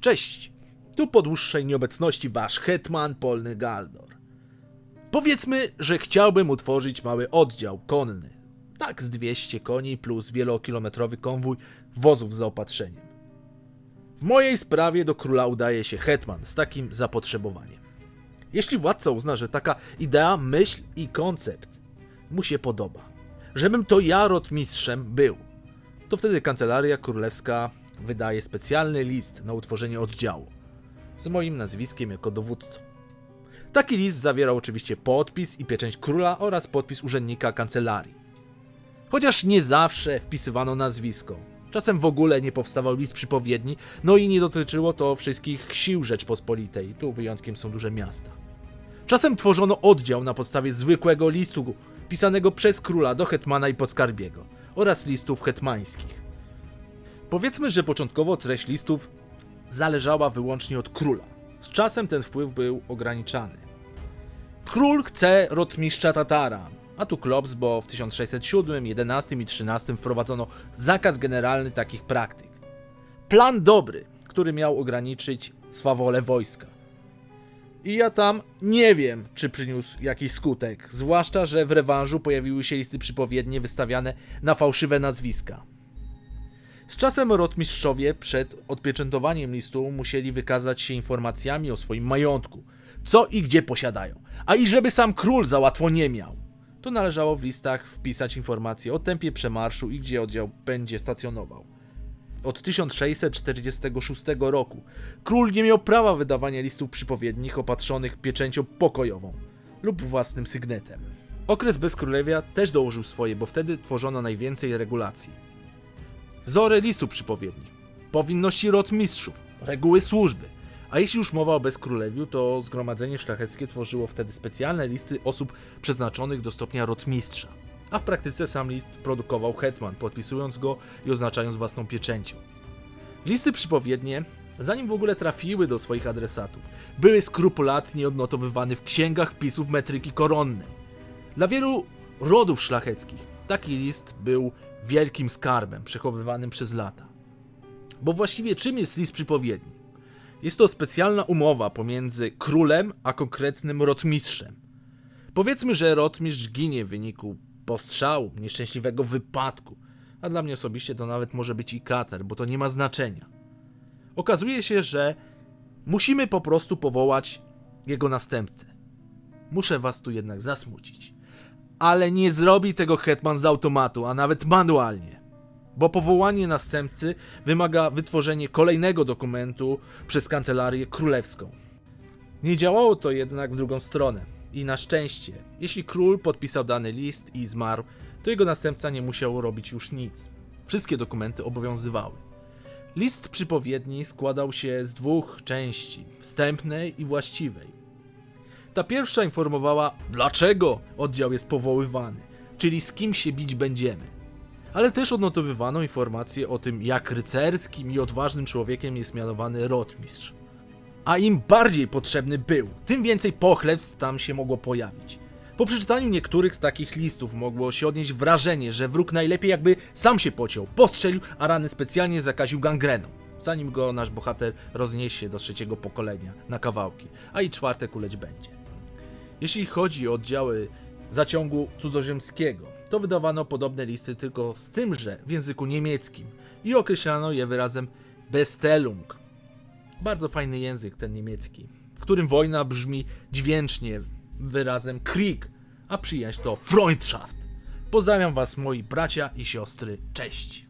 Cześć, tu po dłuższej nieobecności wasz hetman Polny Galdor. Powiedzmy, że chciałbym utworzyć mały oddział konny. Tak z 200 koni plus wielokilometrowy konwój wozów z zaopatrzeniem. W mojej sprawie do króla udaje się hetman z takim zapotrzebowaniem. Jeśli władca uzna, że taka idea, myśl i koncept mu się podoba, żebym to ja rotmistrzem był, to wtedy kancelaria królewska wydaje specjalny list na utworzenie oddziału z moim nazwiskiem jako dowódcą. Taki list zawierał oczywiście podpis i pieczęć króla oraz podpis urzędnika kancelarii. Chociaż nie zawsze wpisywano nazwisko. Czasem w ogóle nie powstawał list przypowiedni, no i nie dotyczyło to wszystkich sił Rzeczpospolitej, tu wyjątkiem są duże miasta. Czasem tworzono oddział na podstawie zwykłego listu pisanego przez króla do hetmana i podskarbiego oraz listów hetmańskich. Powiedzmy, że początkowo treść listów zależała wyłącznie od króla. Z czasem ten wpływ był ograniczany. Król chce rotmistrza Tatara, a tu klops, bo w 1607, 11 i 13 wprowadzono zakaz generalny takich praktyk. Plan dobry, który miał ograniczyć swawolę wojska. I ja tam nie wiem, czy przyniósł jakiś skutek, zwłaszcza, że w rewanżu pojawiły się listy przypowiednie wystawiane na fałszywe nazwiska. Z czasem rotmistrzowie przed odpieczętowaniem listu musieli wykazać się informacjami o swoim majątku, co i gdzie posiadają, a i żeby sam król za łatwo nie miał. To należało w listach wpisać informacje o tempie przemarszu i gdzie oddział będzie stacjonował. Od 1646 roku król nie miał prawa wydawania listów przypowiednich opatrzonych pieczęcią pokojową lub własnym sygnetem. Okres bezkrólewia też dołożył swoje, bo wtedy tworzono najwięcej regulacji. Wzory listu przypowiednich, powinności rotmistrzów, reguły służby. A jeśli już mowa o bezkrólewiu, to zgromadzenie szlacheckie tworzyło wtedy specjalne listy osób przeznaczonych do stopnia rotmistrza. A w praktyce sam list produkował hetman, podpisując go i oznaczając własną pieczęcią. Listy przypowiednie, zanim w ogóle trafiły do swoich adresatów, były skrupulatnie odnotowywane w księgach wpisów metryki koronnej. Dla wielu rodów szlacheckich taki list był wielkim skarbem przechowywanym przez lata. Bo właściwie czym jest list przypowiedni? Jest to specjalna umowa pomiędzy królem a konkretnym rotmistrzem. Powiedzmy, że rotmistrz ginie w wyniku postrzału, nieszczęśliwego wypadku, a dla mnie osobiście to nawet może być i kater, bo to nie ma znaczenia. Okazuje się, że musimy po prostu powołać jego następcę. Muszę was tu jednak zasmucić. Ale nie zrobi tego hetman z automatu, a nawet manualnie. Bo powołanie następcy wymaga wytworzenia kolejnego dokumentu przez kancelarię królewską. Nie działało to jednak w drugą stronę. I na szczęście, jeśli król podpisał dany list i zmarł, to jego następca nie musiał robić już nic. Wszystkie dokumenty obowiązywały. List przypowiedni składał się z dwóch części: wstępnej i właściwej. Ta pierwsza informowała, dlaczego oddział jest powoływany, czyli z kim się bić będziemy. Ale też odnotowywano informacje o tym, jak rycerskim i odważnym człowiekiem jest mianowany rotmistrz. A im bardziej potrzebny był, tym więcej pochlebstw tam się mogło pojawić. Po przeczytaniu niektórych z takich listów mogło się odnieść wrażenie, że wróg najlepiej jakby sam się pociął, postrzelił, a rany specjalnie zakaził gangreną, zanim go nasz bohater rozniesie do trzeciego pokolenia na kawałki, a i czwarte kuleć będzie. Jeśli chodzi o oddziały zaciągu cudzoziemskiego, to wydawano podobne listy tylko z tym, że w języku niemieckim i określano je wyrazem Bestellung. Bardzo fajny język ten niemiecki, w którym wojna brzmi dźwięcznie wyrazem Krieg, a przyjaźń to Freundschaft. Pozdrawiam was moi bracia i siostry, cześć!